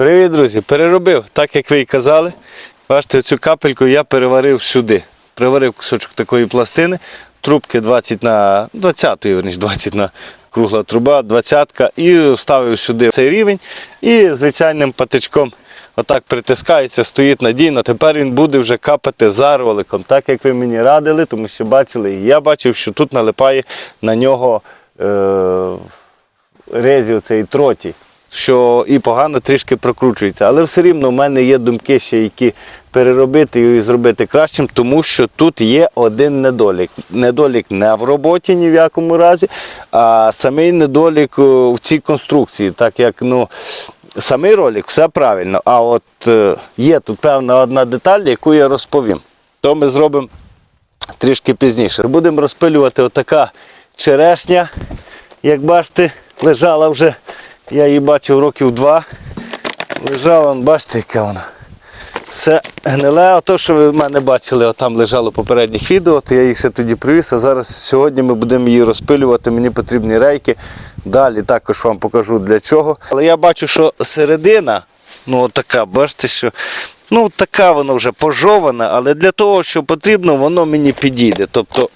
Привіт, друзі! Переробив, так як ви і казали. Бачите, цю капельку я переварив сюди. Приварив кусочок такої пластини, трубки 20 на 20, верніше 20 на кругла труба, 20 і ставив сюди цей рівень і звичайним патичком отак притискається, стоїть надійно. Тепер він буде вже капати за роликом, так як ви мені радили, тому що бачили, я бачив, що тут налипає на нього. Е- резів цей троті, що і погано трішки прокручується. Але все рівно в мене є думки ще, які переробити і зробити кращим, тому що тут є один недолік. Недолік не в роботі ні в якому разі, а самий недолік в цій конструкції, так як ну. Самий ролик, все правильно, а от е, є тут певна одна деталь, яку я розповім. То ми зробимо трішки пізніше. Будемо розпилювати отака черешня. Як бачите, лежала вже, я її бачив років два. Лежала, бачите, яка вона. Це гниле, а то, що ви в мене бачили, отам лежало попередніх відео, то я її ще тоді привіз, а зараз сьогодні ми будемо її розпилювати, мені потрібні рейки. Далі також вам покажу для чого. Але я бачу, що середина, ну така, бачите, що ну така вона вже пожована, але для того, що потрібно, воно мені підійде. Тобто,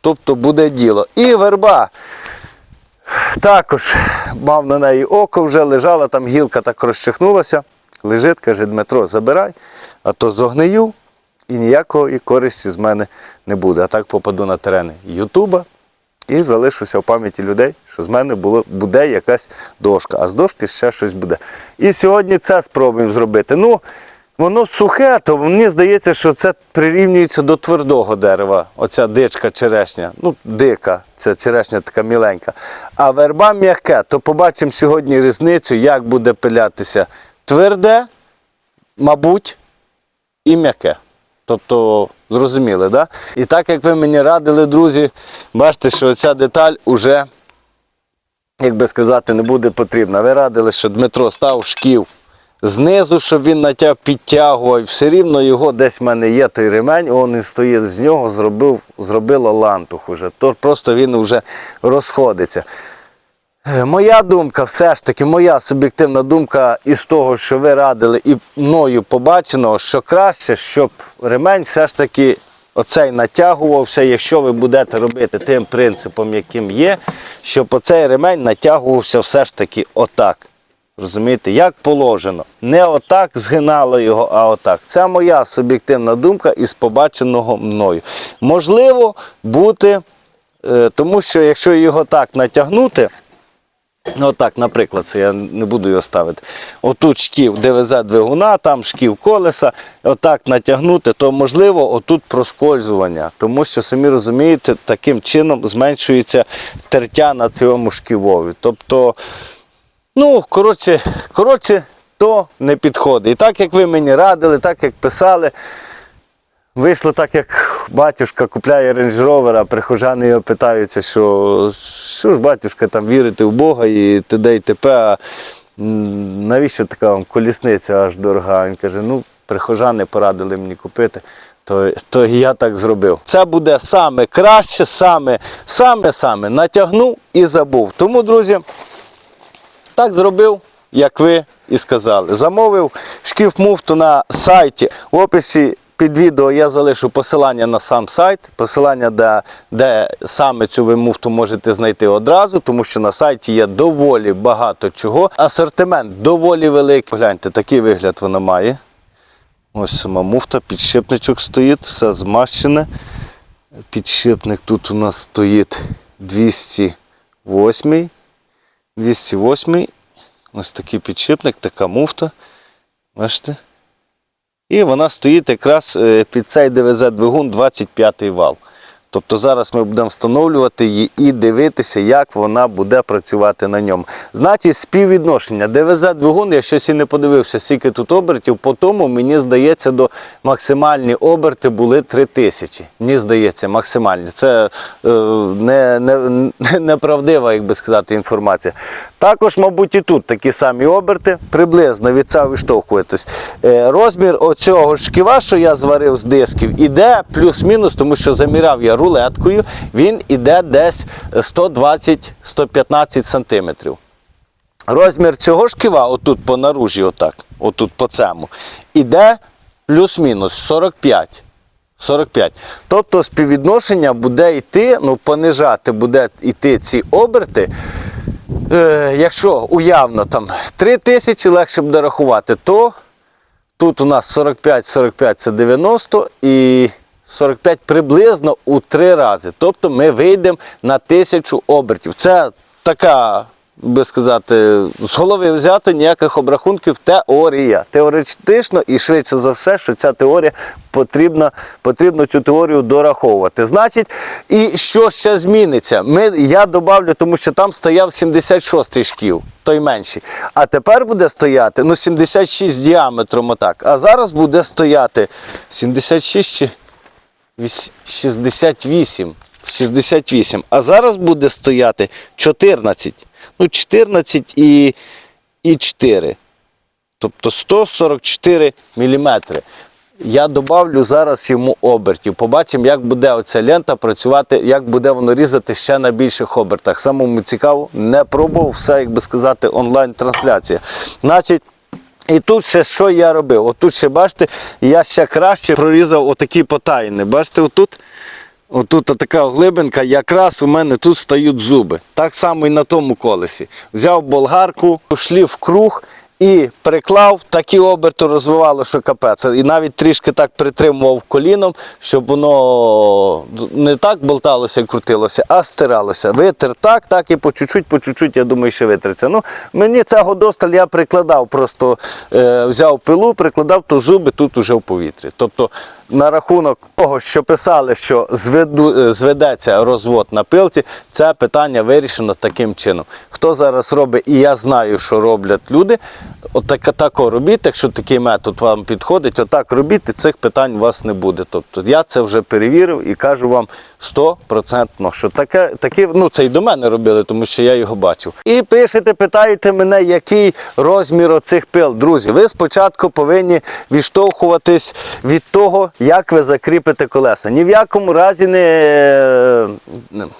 тобто буде діло. І верба. Також мав на неї око, вже лежала, там гілка так розчихнулася. Лежить, каже, Дмитро, забирай, а то зогнию і ніякої користі з мене не буде. А так попаду на терени Ютуба і залишуся в пам'яті людей, що з мене було, буде якась дошка, а з дошки ще щось буде. І сьогодні це спробуємо зробити. Ну, Воно сухе, то мені здається, що це прирівнюється до твердого дерева. Оця дичка черешня. Ну, дика, ця черешня така міленька. А верба м'яке, то побачимо сьогодні різницю, як буде пилятися тверде, мабуть, і м'яке. Тобто, зрозуміли, да? І так як ви мені радили, друзі, бачите, що ця деталь уже, як би сказати, не буде потрібна. Ви радили, що Дмитро став шків знизу, щоб він натяг підтягував. Все рівно його десь в мене є той ремень, і стоїть з нього, зробив, зробило лантух уже. То просто він вже розходиться. Е, Моя думка, все ж таки, моя суб'єктивна думка із того, що ви радили і мною побаченого, що краще, щоб ремень все ж таки оцей натягувався, якщо ви будете робити тим принципом, яким є, щоб оцей ремень натягувався все ж таки отак. Розумієте, як положено. Не отак згинало його, а отак. Це моя суб'єктивна думка із побаченого мною. Можливо, бути, е, тому що якщо його так натягнути, Ну, отак, наприклад, це я не буду його ставити. Отут шків ДВЗ двигуна, там шків колеса, отак натягнути, то можливо отут проскользування. Тому що, самі розумієте, таким чином зменшується тертя на цьому шківові. Тобто, ну, коротше, коротше, то не підходить. І так, як ви мені радили, так як писали, Вийшло так, як батюшка купляє рейндж ровера, прихожани його питаються, що що ж батюшка там вірити в Бога і т.д. і т.п. А навіщо така вам колісниця аж дорога? Він каже, ну прихожани порадили мені купити, то, то я так зробив. Це буде саме краще, саме, саме, саме натягнув і забув. Тому, друзі, так зробив, як ви і сказали. Замовив шкіф муфту на сайті. В описі під відео я залишу посилання на сам сайт, посилання, де, де саме цю ви муфту можете знайти одразу, тому що на сайті є доволі багато чого. Асортимент доволі великий. Погляньте, такий вигляд вона має. Ось сама муфта, підшипничок стоїть, все змащене. Підшипник тут у нас стоїть 208. 208. Ось такий підшипник, така муфта. Бачите? І вона стоїть якраз е, під цей ДВЗ-двигун 25 вал. Тобто зараз ми будемо встановлювати її і дивитися, як вона буде працювати на ньому. Значить, співвідношення ДВЗ-двигун, я щось і не подивився, скільки тут обертів, по тому, мені здається, до максимальні оберти були 3000. Мені здається, максимальні. Це е, не, не, неправдива, як би сказати, інформація. Також, мабуть, і тут такі самі оберти, приблизно від цього виштовхуєтесь. Е, розмір оцього шківа, що я зварив з дисків, іде плюс-мінус, тому що заміряв я рулеткою, він іде десь 120-115 сантиметрів. розмір цього шківа, отут по наружі, отак, отут по цьому, іде плюс-мінус 45. 45. Тобто співвідношення буде йти, ну понижати буде йти ці оберти. Е, якщо уявно там 3 тисячі легше буде рахувати, то тут у нас 45-45 це 90 і 45 приблизно у 3 рази. Тобто ми вийдемо на тисячу обертів. Це така, би сказати, з голови взяти ніяких обрахунків теорія. Теоретично і швидше за все, що ця теорія потрібно, потрібно цю теорію дораховувати. Значить, і що ще зміниться? Ми, я добавлю, тому що там стояв 76 шкіл, той менший. А тепер буде стояти ну, 76 діаметром отак. А зараз буде стояти 76 чи 68. 68. А зараз буде стояти 14. Ну, 14 і, і 4. Тобто 144 мм. Я добавлю зараз йому обертів. Побачимо, як буде оця лента працювати, як буде воно різати ще на більших обертах. Самому цікаво, не пробував, все, як би сказати, онлайн-трансляція. Значить, і тут ще що я робив? Отут ще бачите, я ще краще прорізав отакі потайни. Бачите, отут, отут така глибинка, якраз у мене тут стають зуби. Так само і на тому колесі. Взяв болгарку, шлів в круг і приклав, такі оберти розвивало, що капець. І навіть трішки так притримував коліном, щоб воно не так болталося і крутилося, а стиралося. Витер так, так і по чуть-чуть, по чуть-чуть, я думаю, ще витриться. Ну, мені цього досталь я прикладав, просто е, взяв пилу, прикладав, то зуби тут уже в повітрі. Тобто на рахунок того, що писали, що зведу, е, зведеться розвод на пилці, це питання вирішено таким чином. Хто зараз робить, і я знаю, що роблять люди, отак, так робіть, якщо такий метод вам підходить, отак робіть, і цих питань у вас не буде. Тобто я це вже перевірив і кажу вам 100%, що таке, таке, ну це і до мене робили, тому що я його бачив. І пишете, питаєте мене, який розмір оцих пил. Друзі, ви спочатку повинні відштовхуватись від того, як ви закріпите колеса. Ні в якому разі не,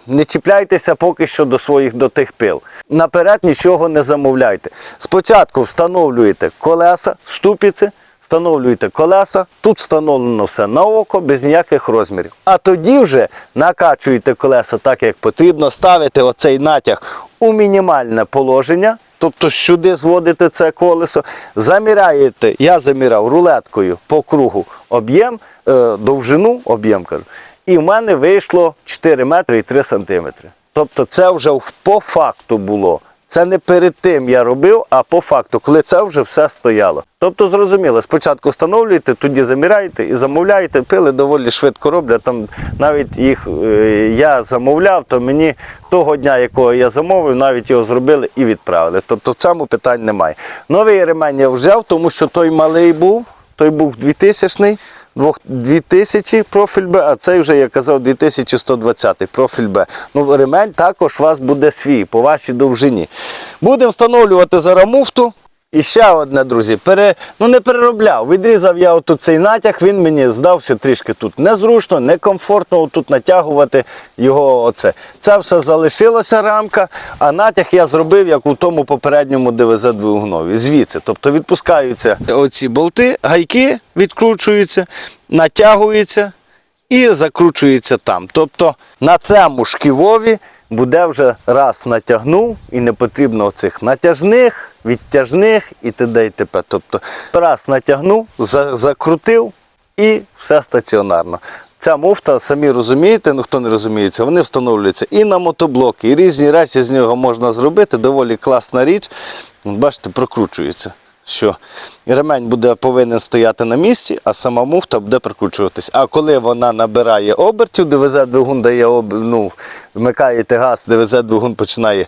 не чіпляйтеся поки що до своїх до тих пил. Наперед нічого не замовляйте. Спочатку встановлюєте колеса, ступиці, встановлюєте колеса, тут встановлено все на око, без ніяких розмірів. А тоді вже накачуєте колеса так, як потрібно, ставите оцей натяг у мінімальне положення. Тобто сюди зводите це колесо, заміряєте, я заміряв рулеткою по кругу об'єм, е, довжину об'єм кажу, і в мене вийшло 4 метри і 3 сантиметри. Тобто це вже по факту було. Це не перед тим я робив, а по факту, коли це вже все стояло. Тобто, зрозуміло, спочатку встановлюєте, тоді заміряєте і замовляєте. Пили доволі швидко роблять. Там навіть їх е, я замовляв, то мені того дня, якого я замовив, навіть його зробили і відправили. Тобто в цьому питань немає. Новий ремень я взяв, тому що той малий був, той був 2000 2000 профіль Б, а цей вже, я казав, 2120 профіль Б. Ну, ремень також у вас буде свій по вашій довжині. Будемо встановлювати зараз муфту. І ще одне, друзі, пере, ну не переробляв. Відрізав я отут цей натяг, він мені здався трішки тут незручно, некомфортно тут натягувати його. оце. Це все залишилося рамка, а натяг я зробив, як у тому попередньому ДВЗ двигунові. Звідси. Тобто відпускаються оці болти, гайки відкручуються, натягуються і закручується там. Тобто на цьому шківові буде вже раз натягнув і не потрібно оцих натяжних, відтяжних і т.д. і т.п. Тобто раз натягнув, за- закрутив і все стаціонарно. Ця муфта, самі розумієте, ну хто не розуміється, вони встановлюються і на мотоблоки, і різні речі з нього можна зробити. Доволі класна річ. Бачите, прокручується що ремень буде повинен стояти на місці, а сама муфта буде прикручуватись. А коли вона набирає обертів, ДВЗ двигун дає об... ну, вмикаєте газ, ДВЗ двигун починає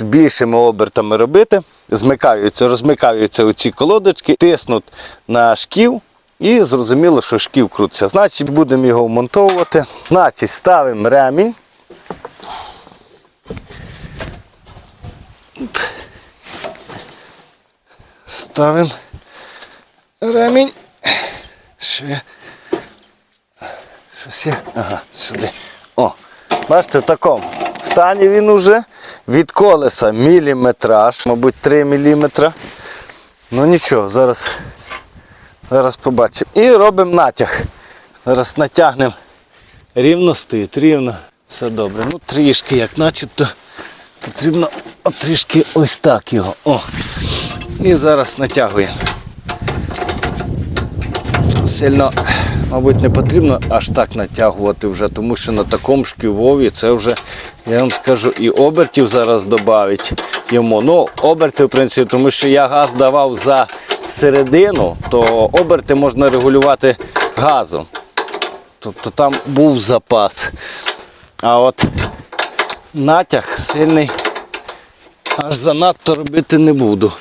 більшими обертами робити, змикаються, розмикаються оці колодочки, тиснуть на шків. І зрозуміло, що шків крутиться. Значить, будемо його вмонтовувати. Значить, ставимо ремінь. Ставимо ремінь. Ще. Щось є. Ага, сюди. О, бачите, в такому стані він уже. Від колеса міліметраж, мабуть, 3 міліметра. Ну нічого, зараз, зараз побачимо. І робимо натяг. Зараз натягнемо. Рівно стоїть, рівно. Все добре. Ну трішки, як начебто, потрібно трішки ось так його. О. І зараз натягуємо. Сильно, мабуть, не потрібно аж так натягувати вже, тому що на такому шківові це вже, я вам скажу, і обертів зараз додавить йому. Ну, оберти, в принципі, тому що я газ давав за середину, то оберти можна регулювати газом. Тобто там був запас. А от натяг сильний аж занадто робити не буду.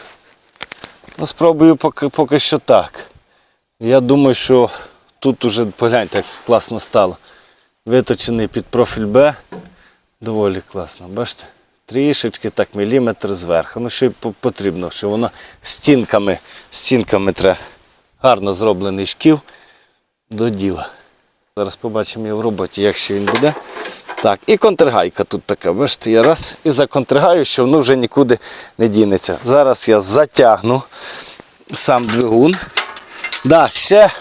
Ну, спробую поки, поки що так. Я думаю, що тут уже погляньте, як класно стало. Виточений під профіль Б. Доволі класно. Бачите? Трішечки так міліметр зверху. Ну, що й потрібно, що воно стінками, стінками треба. Гарно зроблений шків до діла. Зараз побачимо його в роботі, як ще він буде. Так, і контргайка тут така. Бачите, я раз і законтргаю, що воно вже нікуди не дінеться. Зараз я затягну сам двигун. Да, ще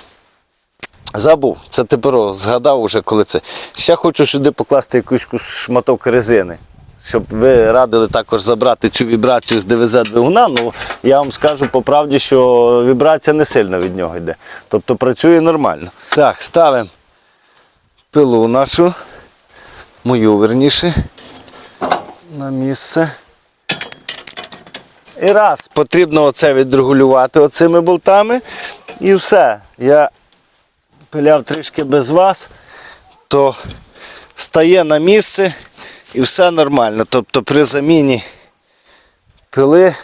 забув. Це тепер згадав уже коли це. Ще хочу сюди покласти якусь шматок резини. Щоб ви радили також забрати цю вібрацію з ДВЗ двигуна, ну я вам скажу по правді, що вібрація не сильно від нього йде. Тобто працює нормально. Так, ставимо пилу нашу, мою верніше, на місце. І раз потрібно оце відрегулювати оцими болтами. І все. Я пиляв трішки без вас, то стає на місце і все нормально. Тобто при заміні пили.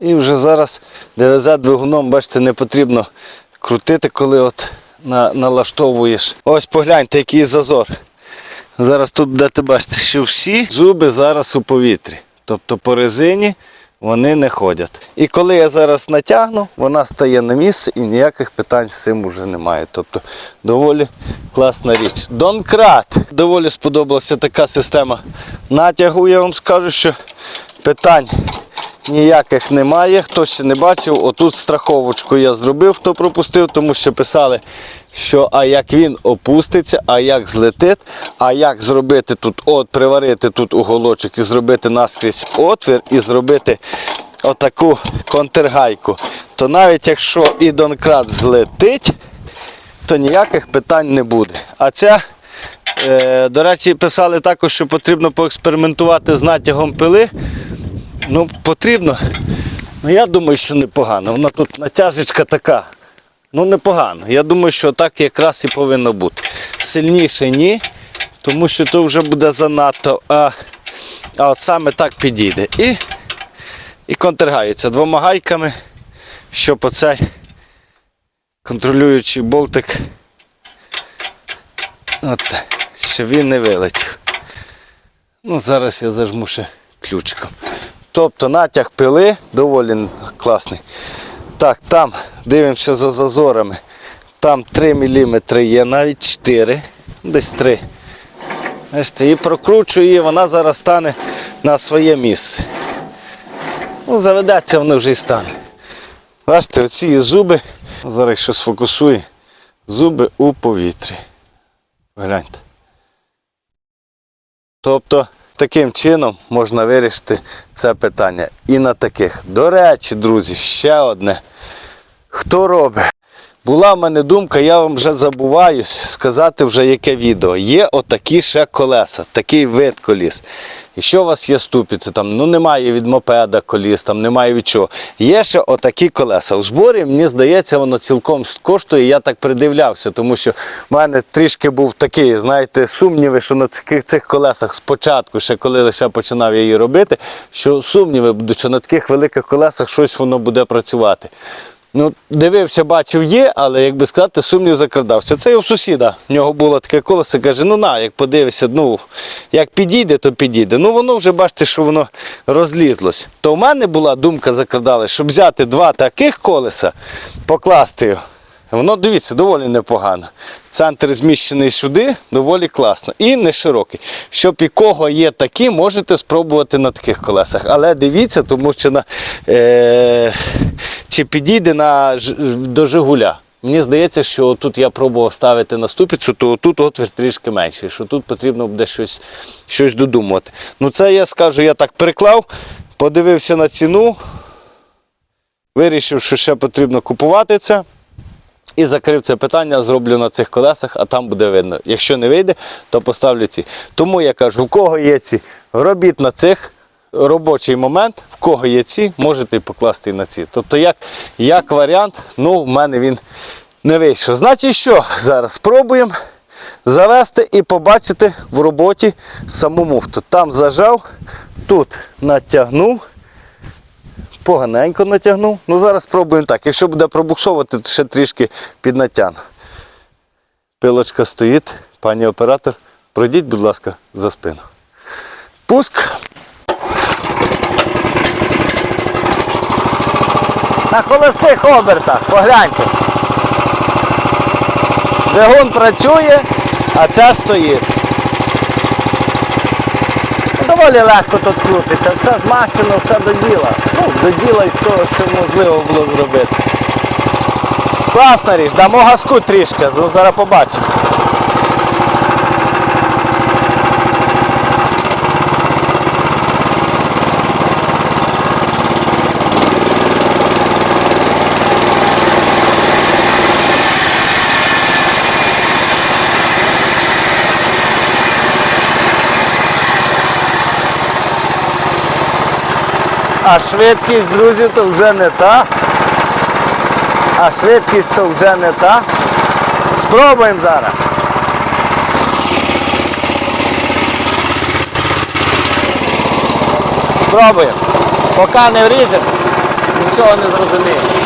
І вже зараз ДВЗ двигуном, бачите, не потрібно крутити, коли от на, налаштовуєш. Ось погляньте, який зазор. Зараз тут будете бачити, що всі зуби зараз у повітрі. Тобто по резині вони не ходять. І коли я зараз натягну, вона стає на місце і ніяких питань з цим вже немає. Тобто доволі класна річ. Донкрат. Доволі сподобалася така система натягу. Я вам скажу, що питань ніяких немає. Хто ще не бачив, отут страховочку я зробив, хто пропустив, тому що писали, що а як він опуститься, а як злетить, а як зробити тут, от приварити тут уголочок і зробити наскрізь отвір і зробити отаку контргайку. То навіть якщо і донкрат злетить, то ніяких питань не буде. А ця, е, до речі, писали також, що потрібно поекспериментувати з натягом пили. Ну, потрібно. Ну, я думаю, що непогано. Вона тут натяжечка така. Ну, непогано. Я думаю, що так якраз і повинно бути. Сильніше ні, тому що то вже буде занадто. А, а от саме так підійде. І, і контргається двома гайками, щоб оцей контролюючий болтик. От, щоб він не вилетів. Ну, зараз я зажму ще ключиком. Тобто натяг пили доволі класний. Так, там дивимося за зазорами. Там 3 мм є, навіть 4, десь 3. Бачите, і прокручую її, вона зараз стане на своє місце. Ну, заведеться воно вже і стане. Бачите, оці зуби, зараз якщо сфокусую, зуби у повітрі. Гляньте. Тобто таким чином можна вирішити це питання. І на таких. До речі, друзі, ще одне. Хто робить? Була в мене думка, я вам вже забуваюсь сказати вже яке відео. Є отакі ще колеса, такий вид коліс. Якщо у вас є ступиці, там ну немає від мопеда коліс, там немає від чого. Є ще отакі колеса. У зборі, мені здається, воно цілком коштує. Я так придивлявся, тому що в мене трішки був такий, знаєте, сумніви, що на цих, цих колесах спочатку, ще коли лише починав я її робити, що сумніви будуть, що на таких великих колесах щось воно буде працювати. Ну, дивився, бачив, є, але як би сказати, сумнів закрадався. Це у сусіда. В нього було таке колесо, каже, ну на, як подивишся, ну як підійде, то підійде. Ну воно вже бачите, що воно розлізлось. То в мене була думка закрадалась, щоб взяти два таких колеса, покласти Воно, дивіться, доволі непогано. Центр зміщений сюди, доволі класно. І не широкий. Щоб і кого є такі, можете спробувати на таких колесах. Але дивіться, тому що на, е, чи підійде на, до Жигуля. Мені здається, що тут я пробував ставити на ступицю, то тут отвір трішки менший, що тут потрібно буде щось, щось додумувати. Ну це я скажу, я так переклав, подивився на ціну, вирішив, що ще потрібно купувати це. І закрив це питання, зроблю на цих колесах, а там буде видно. Якщо не вийде, то поставлю ці. Тому я кажу, у кого є ці, робіть на цих робочий момент, в кого є ці, можете покласти на ці. Тобто, як, як варіант, ну, в мене він не вийшов. Значить, що зараз спробуємо завести і побачити в роботі саму муфту. Там зажав, тут натягнув поганенько натягнув. Ну зараз спробуємо так. Якщо буде пробуксовувати, то ще трішки піднатягну. Пилочка стоїть, пані оператор, пройдіть, будь ласка, за спину. Пуск. На холостих обертах, погляньте. Двигун працює, а ця стоїть. Доволі легко тут крутиться, все змащено, все до діла. Ну, до діла і того, що можливо було зробити. Класна річ, дамо газку трішки, зараз побачимо. А швидкість, друзі, то вже не та. А швидкість то вже не та. Спробуємо зараз. Спробуємо. Поки не вріжемо, нічого не зрозуміємо.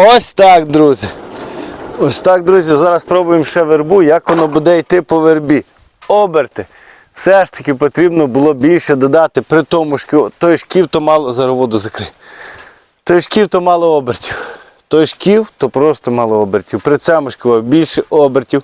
Ось так, друзі. Ось так, друзі, зараз спробуємо ще вербу, як воно буде йти по вербі. Оберти. Все ж таки потрібно було більше додати при тому шків. Той шків то мало зараз воду закрий. Той шків то мало обертів. Той шків то просто мало обертів. При цьому шківу більше обертів.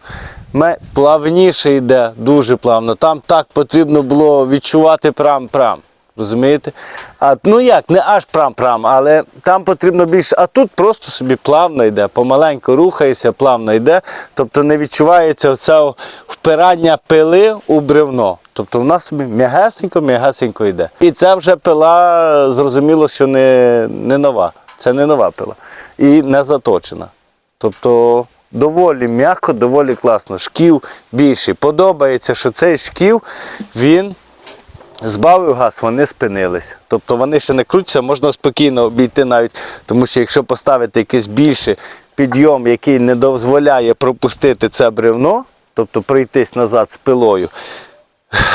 Плавніше йде, дуже плавно. Там так потрібно було відчувати прам-прам. Розумієте? А, ну як, не аж прам-прам, але там потрібно більше. А тут просто собі плавно йде, помаленьку рухається, плавно йде. Тобто не відчувається оце впирання пили у бревно. Тобто вона собі м'ягесенько, м'ягесенько йде. І це вже пила, зрозуміло, що не, не нова. Це не нова пила. І не заточена. Тобто доволі м'яко, доволі класно. Шків більший. Подобається, що цей шків він збавив газ, вони спинились. Тобто вони ще не крутяться, можна спокійно обійти навіть, тому що якщо поставити якийсь більший підйом, який не дозволяє пропустити це бревно, тобто пройтись назад з пилою,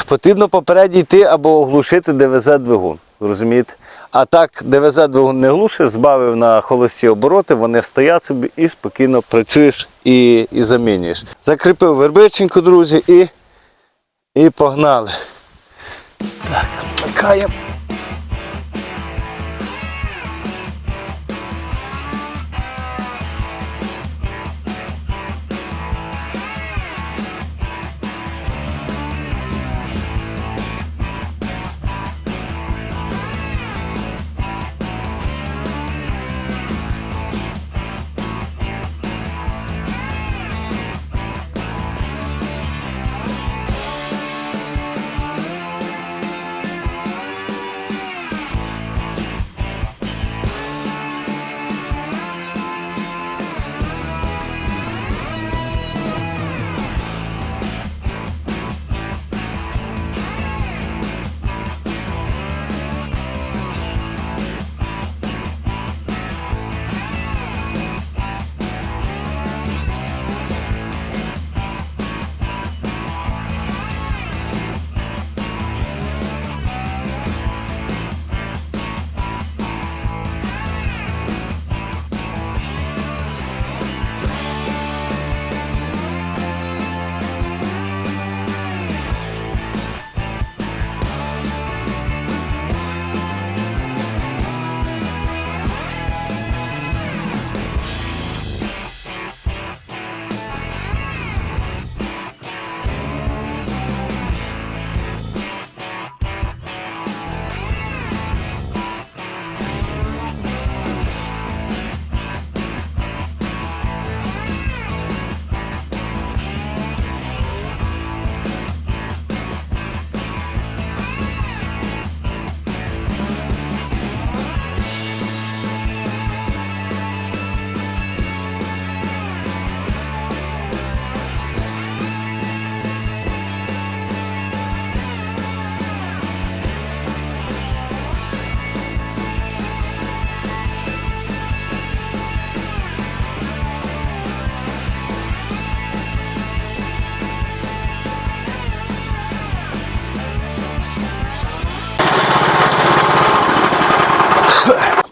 потрібно попереді йти або оглушити ДВЗ двигун. Розумієте? А так ДВЗ двигун не глушиш, збавив на холості обороти, вони стоять собі і спокійно працюєш і, і замінюєш. Закріпив вербиченьку, друзі, і, і погнали. Так, вмикаємо.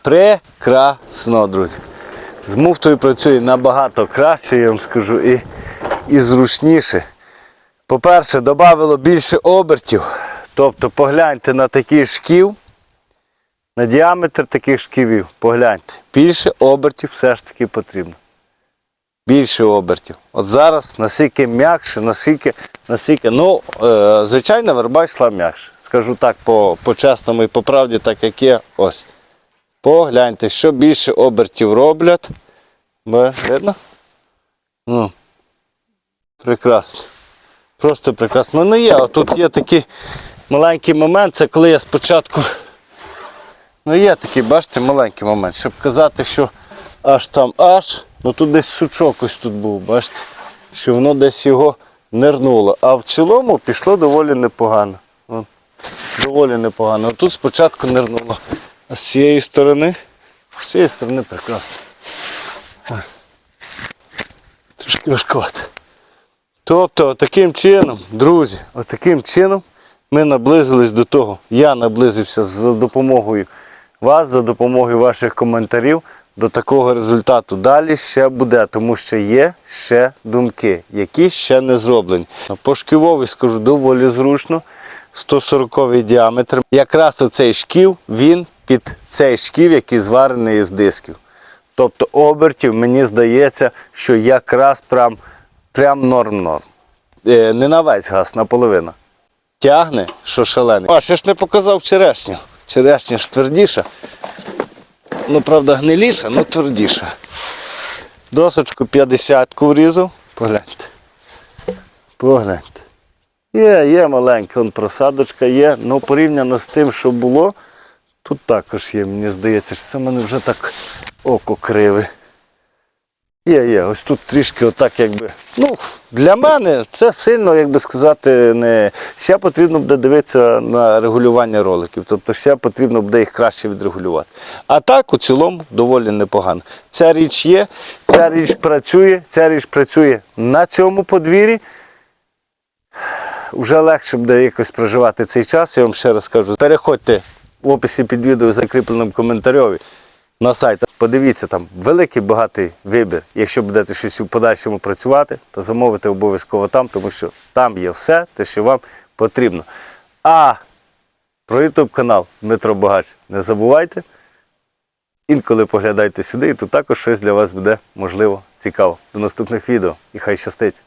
Прекрасно, друзі. З муфтою працює набагато краще, я вам скажу, і, і зручніше. По-перше, додавало більше обертів. Тобто погляньте на такий шків, на діаметр таких шківів. Погляньте. Більше обертів все ж таки потрібно. Більше обертів. От зараз наскільки м'якше, наскільки, наскільки, ну, е, звичайно, верба йшла м'якше. Скажу так по, по і по правді, так як є. Ось. Погляньте, що більше обертів роблять. Видно? Ну, прекрасно. Просто прекрасно. Ну не є, тут є такий маленький момент, це коли я спочатку. Ну є такий, бачите, маленький момент, щоб казати, що аж там аж, ну тут десь сучок ось тут був, бачите, що воно десь його нирнуло. А в цілому пішло доволі непогано. Доволі непогано. Тут спочатку нирнуло. А з цієї сторони, з цієї сторони прекрасно. Трошки важкувато. Тобто, таким чином, друзі, отаким чином ми наблизились до того. Я наблизився за допомогою вас, за допомогою ваших коментарів до такого результату. Далі ще буде, тому що є ще думки, які ще не зроблені. По шківові скажу доволі зручно. 140 діаметр. Якраз оцей шків, він під цей шків, який зварений із дисків. Тобто обертів, мені здається, що якраз прям, прям норм-норм. Е, не на весь газ, наполовину. Тягне, що шалений. А, ще ж не показав черешню. Черешня ж твердіша. Ну, правда, гниліша, але твердіша. Досочку 50-ку врізав. Погляньте. Погляньте. Є, є маленька вон просадочка, є, але порівняно з тим, що було, тут також є, мені здається, що це мене вже так око криве. Є, є, ось тут трішки отак якби. Ну, для мене це сильно, як би сказати, не. Ще потрібно буде дивитися на регулювання роликів. Тобто ще потрібно буде їх краще відрегулювати. А так у цілому доволі непогано. Ця річ є, ця річ працює, ця річ працює на цьому подвір'ї. Вже легше буде якось проживати цей час, я вам ще раз скажу. Переходьте в описі під відео закріпленим коментарем на сайт. Подивіться там великий багатий вибір. Якщо будете щось у подальшому працювати, то замовите обов'язково там, тому що там є все, те, що вам потрібно. А про YouTube канал Дмитро Богач не забувайте. Інколи поглядайте сюди, і тут також щось для вас буде можливо цікаво. До наступних відео і хай щастить!